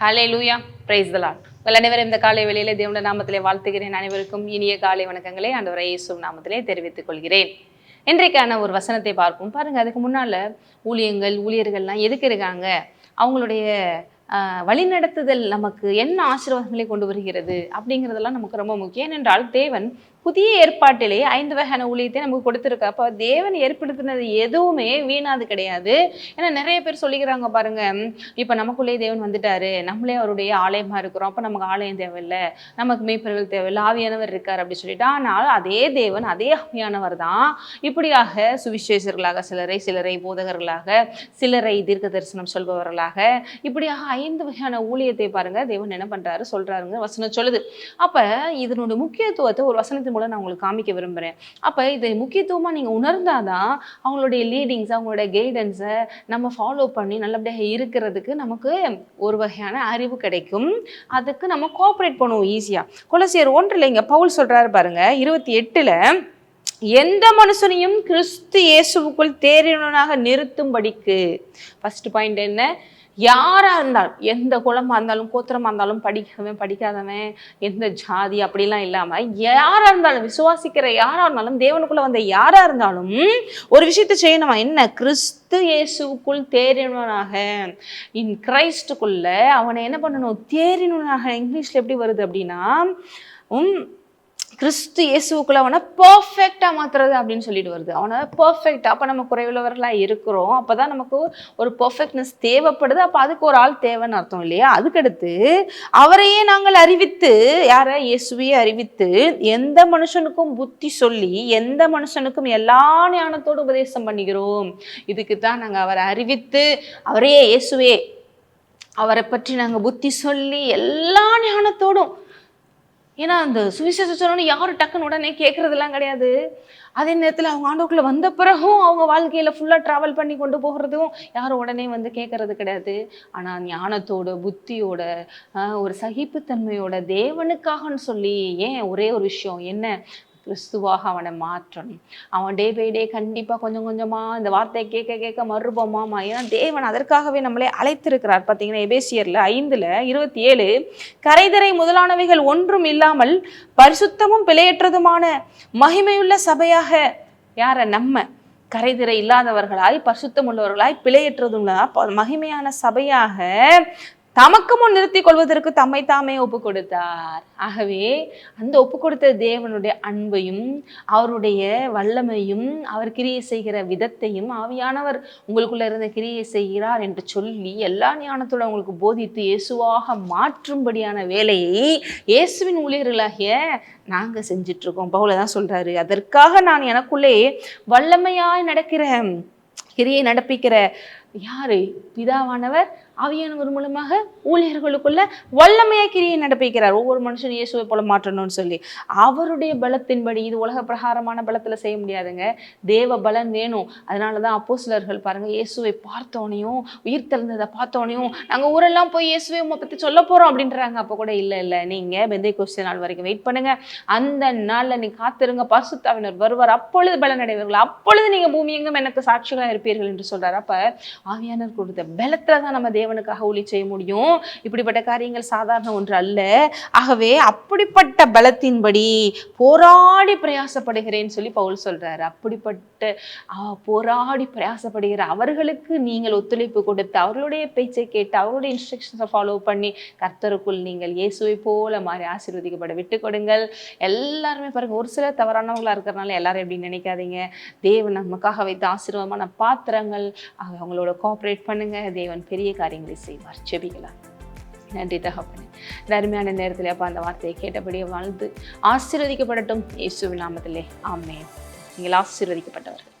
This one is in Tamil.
ஹலே லூயா பிரைஸ் தலால் உங்கள் அனைவரும் இந்த காலை வெளியில தேவன நாமத்திலே வாழ்த்துகிறேன். அனைவருக்கும் இனிய காலை வணக்கங்களை ஆண்டவரை இயேசு நாமத்திலே தெரிவித்துக் கொள்கிறேன். இன்றைக்கான ஒரு வசனத்தை பார்ப்போம். பாருங்க அதுக்கு முன்னால ஊழியங்கள் ஊழியர்கள்லாம் எதுக்கு இருக்காங்க? அவங்களுடைய வழிநடத்துதல் நமக்கு என்ன ஆசீர்வாதங்களை கொண்டு வருகிறது? அப்படிங்கிறதெல்லாம் நமக்கு ரொம்ப முக்கியம். ஏனென்றால் தேவன் புதிய ஏற்பாட்டிலே ஐந்து வகையான ஊழியத்தை நமக்கு கொடுத்துருக்கா. அப்போ தேவன் ஏற்படுத்தினது எதுவுமே வீணாது கிடையாது. ஏன்னா நிறைய பேர் சொல்லிக்கிறாங்க பாருங்க இப்போ நமக்குள்ளே தேவன் வந்துட்டாரு. நம்மளே அவருடைய ஆலயமா இருக்கிறோம். அப்போ நமக்கு ஆலயம் தேவையில்லை. நமக்கு மேய்ப்பர்கள் தேவையில்லை. ஆவியானவர் இருக்கார் அப்படி சொல்லிட்டு. ஆனால் அதே தேவன் அதே ஆவியானவர் தான் இப்படியாக சுவிசேஷர்களாக சிலரை சிலரை போதகர்களாக சிலரை தீர்க்க தரிசனம் சொல்பவர்களாக இப்படியாக ஐந்து வகையான ஊழியத்தை பாருங்க தேவன் என்ன பண்றாரு சொல்றாருங்க வசனம் சொல்லுது. அப்ப இதனுடைய முக்கியத்துவத்தை ஒரு வசனத்தின் மூலம் நான் உங்களுக்கு காமிக்க விரும்புறேன். அப்போ இதை முக்கியத்துவமா நீங்கள் உணர்ந்தாதான் அவங்களுடைய லீடிங்ஸ் அவங்களுடைய கைடன்ஸை நம்ம ஃபாலோ பண்ணி நல்லபடியாக இருக்கிறதுக்கு நமக்கு ஒரு வகையான அறிவு கிடைக்கும். அதுக்கு நம்ம கோஆப்ரேட் பண்ணுவோம் ஈஸியாக கொலசியர் ஒன்றில் இங்கே பவுல் சொல்றாரு பாருங்க இருபத்தி எட்டில் எந்த மனுஷனையும் கிறிஸ்து இயேசுவுக்குள் தேறினவனாக நிறுத்தும்படிக்கு. ஃபர்ஸ்ட் பாயிண்ட் என்ன? யாராக இருந்தாலும் எந்த குலமாக இருந்தாலும் கோத்திரமாக இருந்தாலும் படிக்கிறவன் படிக்காதவன் எந்த ஜாதி அப்படிலாம் இல்லாமல் யாராக இருந்தாலும் விசுவாசிக்கிற யாராக இருந்தாலும் தேவனுக்குள்ள வந்த யாராக இருந்தாலும் ஒரு விஷயத்தை செய்யணுமா? என்ன? கிறிஸ்து இயேசுவுக்குள் தேறினவனாக. இன் கிரைஸ்டுக்குள்ள அவனை என்ன பண்ணணும்? தேறினவனாக. இங்கிலீஷில் எப்படி வருது அப்படின்னா உம் கிறிஸ்து இயேசுக்குள்ள அவனை பர்ஃபெக்டாக மாத்துறது அப்படின்னு சொல்லிட்டு வருது. அவனை பர்ஃபெக்ட் அப்போ நம்ம குறைவுள்ளவர்களாக இருக்கிறோம். அப்போ தான் நமக்கு ஒரு பர்ஃபெக்ட்னஸ் தேவைப்படுது. அப்போ அதுக்கு ஒரு ஆள் தேவைன்னு அர்த்தம் இல்லையா? அதுக்கடுத்து அவரையே நாங்கள் அறிவித்து யாரை? இயேசுவையே அறிவித்து எந்த மனுஷனுக்கும் புத்தி சொல்லி எந்த மனுஷனுக்கும் எல்லா ஞானத்தோடு உபதேசம் பண்ணுகிறோம். இதுக்கு தான் நாங்கள் அவரை அறிவித்து அவரையே இயேசுவே அவரை பற்றி நாங்கள் புத்தி சொல்லி எல்லா ஞானத்தோடும் ஏன்னா அந்த சுவிசேஷம் சொன்னோன்னு யாரும் டக்குன்னு உடனே கேட்கறதெல்லாம் கிடையாது. அதே நேரத்தில் அவங்க ஆண்டோக்குள்ள வந்த பிறகும் அவங்க வாழ்க்கையில் ஃபுல்லாக ட்ராவல் பண்ணி கொண்டு போகிறதும் யாரும் உடனே வந்து கேட்கறது கிடையாது. ஆனால் ஞானத்தோட புத்தியோட ஒரு சகிப்புத்தன்மையோட தேவனுக்காகன்னு சொல்லி ஏன் ஒரே ஒரு விஷயம் என்ன? கிறிஸ்துவாக அவனை மாற்றணும். அவன் டே பை டே கண்டிப்பாக கொஞ்சம் கொஞ்சமாக இந்த வார்த்தையை கேட்க கேட்க மறுபோமாமா ஏன்னா தேவன் அதற்காகவே நம்மளே அழைத்திருக்கிறார். பார்த்தீங்கன்னா எபேசியரில் ஐந்தில் இருபத்தி ஏழு கரைதரை முதலானவைகள் ஒன்றும் இல்லாமல் பரிசுத்தமும் பிழையற்றதுமான மகிமையுள்ள சபையாக யாரை? நம்ம. கரைதிரை இல்லாதவர்களாய் பரிசுத்தம் உள்ளவர்களாய் பிழையற்றதும் மகிமையான சபையாக தமக்கு முன் நிறுத்திக் கொள்வதற்கு தம்மை தாமே ஒப்பு கொடுத்தார் ஆகவே அந்த ஒப்பு கொடுத்த தேவனுடைய அன்பையும் அவருடைய வல்லமையும் அவர் கிரியை செய்கிற விதத்தையும் ஆவியானவர் உங்களுக்குள்ள இருந்த கிரியை செய்கிறார் என்று சொல்லி எல்லா ஞானத்தோட உங்களுக்கு போதித்து இயேசுவாக மாற்றும்படியான வேலையை இயேசுவின் ஊழியர்களாகிய நாங்க செஞ்சிட்டு இருக்கோம் பவுல தான் சொல்றாரு அதற்காக நான் எனக்குள்ளே வல்லமையாய் நடக்கிற கிரியை நடப்பிக்கிற யாரு? பிதாவானவர். ஆவியானவர் மூலமாக ஊழியர்களுக்குள்ள வல்லமையா கிரியை நடப்பிக்கிறார். ஒவ்வொரு மனுஷன் இயேசுவை போல மாற்றணும்னு சொல்லி. அவருடைய பலத்தின்படி இது உலக பிரகாரமான பலத்துல செய்ய முடியாதுங்க. தேவ பலன் வேணும். அதனால தான் சிலர்கள் பாருங்க இயேசுவை பார்த்தோனையும் உயிர் தெழுந்ததை பார்த்தோனையும் நாங்க ஊரெல்லாம் போய் இயேசுவை உமை பத்தி சொல்ல போறோம் அப்படின்றாங்க. அப்போ கூட இல்ல இல்ல. நீங்க பெந்தை கொஸ்டின் நாள் வரைக்கும் வெயிட் பண்ணுங்க. அந்த நாள்ல நீ காத்திருங்க. பசுத்தாவினர் வருவார். அப்பொழுது பலன் அப்பொழுது நீங்க பூமி எங்கும் எனக்கு சாட்சிகளாக இருப்பீர்கள் என்று சொல்றாரு. அப்ப ஆவியானவர் கொடுத்த பலத்தில் தான் நம்ம தேவனுக்காக ஒளி செய்ய முடியும். இப்படிப்பட்ட காரியங்கள் சாதாரண ஒன்று அல்ல. ஆகவே அப்படிப்பட்ட பலத்தின்படி போராடி பிரயாசப்படுகிறேன்னு சொல்லி பவுல் சொல்கிறார் அப்படிப்பட்ட போராடி பிரயாசப்படுகிற அவர்களுக்கு நீங்கள் ஒத்துழைப்பு கொடுத்து அவர்களுடைய பேச்சை கேட்டு அவருடைய இன்ஸ்ட்ரக்ஷன்ஸை ஃபாலோ பண்ணி கர்த்தருக்குள் நீங்கள் இயேசுவை போல மாறி ஆசீர்வதிக்கப்பட விட்டு கொடுங்கள். எல்லாருமே பாருங்கள் ஒரு சில தவறானவங்களாக இருக்கிறனால எல்லாரும் எப்படி நினைக்காதீங்க. தேவன் நமக்காக வைத்த ஆசீர்வாதமான பாத்திரங்கள் அவங்களோட கோஆப்ரேட் பண்ணுங்க. தேவன் பெரிய காரியங்களை செய்வார். செபிக்கலாம் நன்றி தகப்பனே. இந்த அருமையான நேரத்தில் அப்போ அந்த வார்த்தையை கேட்டபடியே வாழ்ந்து ஆசீர்வதிக்கப்படட்டும். இயேசுவின் நாமத்திலே. ஆமே நீங்கள் ஆசீர்வதிக்கப்பட்டவர்கள்.